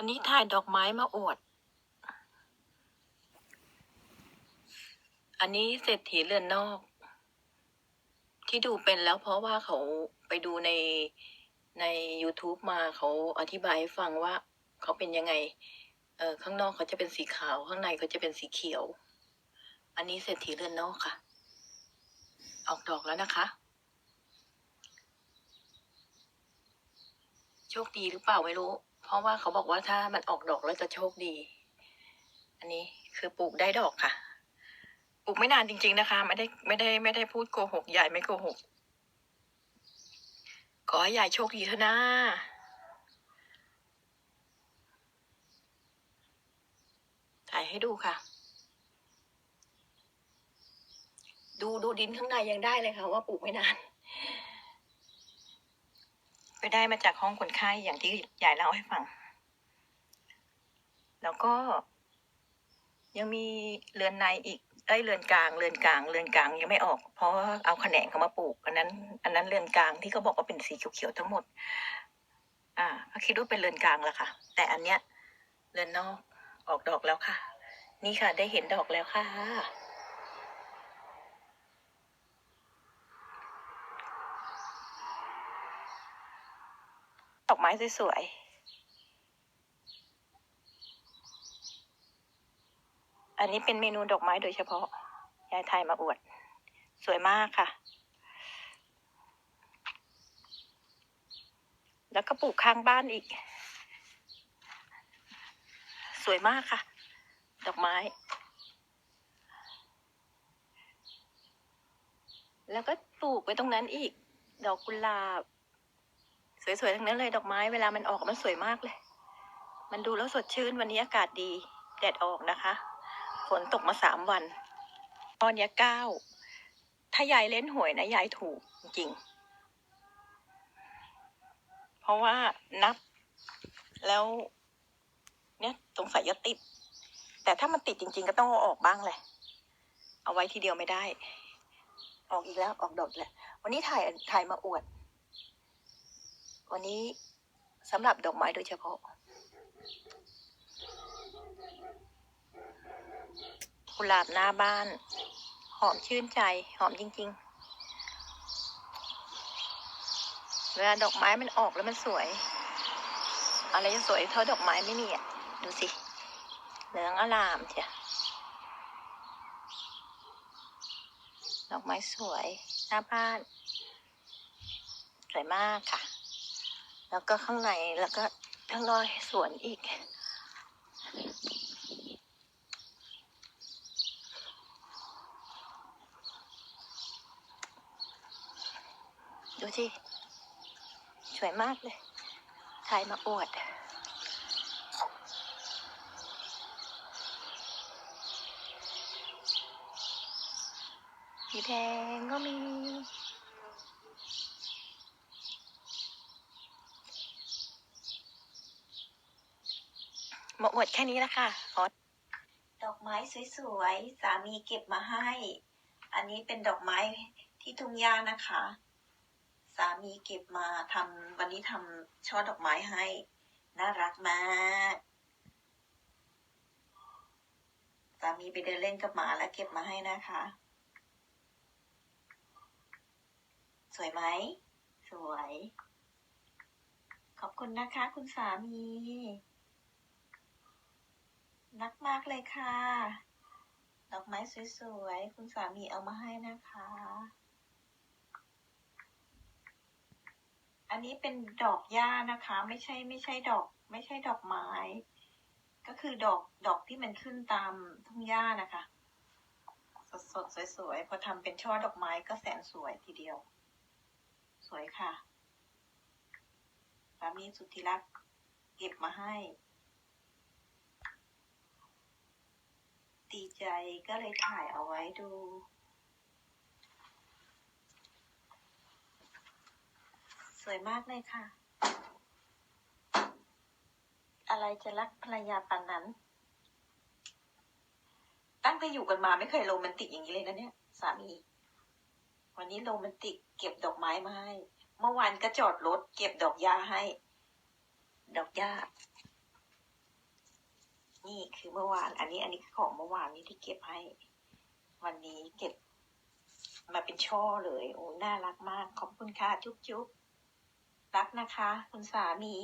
วันนี้ถ่ายดอกไม้มาอวด อันนี้เศรษฐีเรือนนอก ที่ดูเป็นแล้วเพราะว่าเขาไปดูในใน YouTube มาเขาอธิบายให้ฟังว่าเขาเป็นยังไง เออข้างนอกเขาจะเป็นสีขาว ข้างในเขาจะเป็นสีเขียว อันนี้เศรษฐีเรือนนอกค่ะ ออกดอกแล้วนะคะ โชคดีหรือเปล่าไม่รู้ เพราะว่าเขาบอกว่าถ้ามันออกดอกแล้วจะโชคดี อันนี้คือปลูกได้ดอกค่ะ ปลูกไม่นานจริง ๆนะคะ ไม่ได้ไม่ได้ไม่ได้พูดโกหกยายไม่โกหก ขอให้ยายโชคดีเถอะนะถ่ายให้ดูค่ะ ดูดูดินข้างในยังได้เลยค่ะ ว่าปลูกไม่นาน ไปได้มาจากห้องคนไข้อย่างที่ยายเล่าให้ฟัง แล้วก็ ยังมีเรือนในอีกเอ้ยเรือนกลางเรือนกลางเรือนกลางยังไม่ออก เพราะเอาแขนงเขามาปลูกอันนั้น อันนั้นเรือนกลางที่เขาบอกว่าเป็นสีเขียวๆทั้งหมด อ่าคิดว่าเป็นเรือนกลางละค่ะ แต่อันเนี้ยเรือนนอกออกดอกแล้วค่ะ นี่ค่ะได้เห็นดอกแล้วค่ะ ดอกไม้สวยๆ อันนี้เป็นเมนูดอกไม้โดยเฉพาะ ยายไทยมาอวด สวยมากค่ะ แล้วก็ปลูกข้างบ้านอีก สวยมากค่ะ ดอกไม้ แล้วก็ปลูกไว้ตรงนั้นอีก ดอกกุหลาบ สวยๆทั้งนั้นเลยดอกไม้เวลามันออกมันสวยมากเลย มันดูแล้วสดชื่นวันนี้อากาศดีแดดออกนะคะ ฝนตกมาสามวัน ตอนนี้เก้าถ้ายายเล่นหวยนะยายถูกจริง เพราะว่านับแล้ว เนี่ยสงสัยจะติด แต่ถ้ามันติดจริง ๆ ก็ต้องเอาออกบ้างแหละเอาไว้ทีเดียวไม่ได้ ออกอีกแล้วออกดอกอีกแล้ววันนี้ถ่ายถ่ายมาอวด วันนี้สำหรับดอกไม้โดยเฉพาะ กุหลาบหน้าบ้าน หอมชื่นใจ หอมจริง ๆ เวลาดอกไม้มันออกแล้วมันสวย อะไรจะสวยเท่าดอกไม้ไม่มีอะ ดูสิ เหลืองอลามเชียดอกไม้สวย หน้าบ้าน สวยมากค่ะ แล้วก็ข้างในแล้วก็ข้างนอกสวนอีก ดูสิสวยมากเลยถ่ายมาอวดสีแดงก็มี หมาอวดแค่นี้ละค่ะขอดอกไม้สวยๆ สามีเก็บมาให้ อันนี้เป็นดอกไม้ที่ทุ่งหญ้านะคะ สามีเก็บมาทำวันนี้ทำช่อดอกไม้ให้ น่ารักมาก สามีไปเดินเล่นกับหมาแล้วเก็บมาให้นะคะ สวยไหม สวย ขอบคุณนะคะ คุณสามี รักมากเลยค่ะ ดอกไม้สวยๆ คุณสามีเอามาให้นะคะ อันนี้เป็นดอกหญ้านะคะ ไม่ใช่ไม่ใช่ดอก ไม่ใช่ดอกไม้ ก็คือดอกดอกที่มันขึ้นตามทุ่งหญ้านะคะ สดสดสวยๆ พอทำเป็นช่อดอกไม้ก็แสนสวยทีเดียว สวยค่ะสามีสุดที่รักเก็บมาให้ ดีใจก็เลยถ่ายเอาไว้ดู สวยมากเลยค่ะ อะไรจะรักภรรยาปานนั้น ตั้งแต่อยู่กันมาไม่เคยโรแมนติกอย่างนี้เลยนะเนี่ย สามี วันนี้โรแมนติกเก็บดอกไม้มาให้ เมื่อวานก็จอดรถเก็บดอกหญ้าให้ ดอกหญ้าี่คือเมื่อวาน อันนี้อันนี้คือของเมื่อวานนี้ที่เก็บให้ วันนี้เก็บมาเป็นช่อเลย โอ้ น่ารักมาก ขอบคุณค่ะ จุ๊บจุ๊บรักนะคะ คุณสามี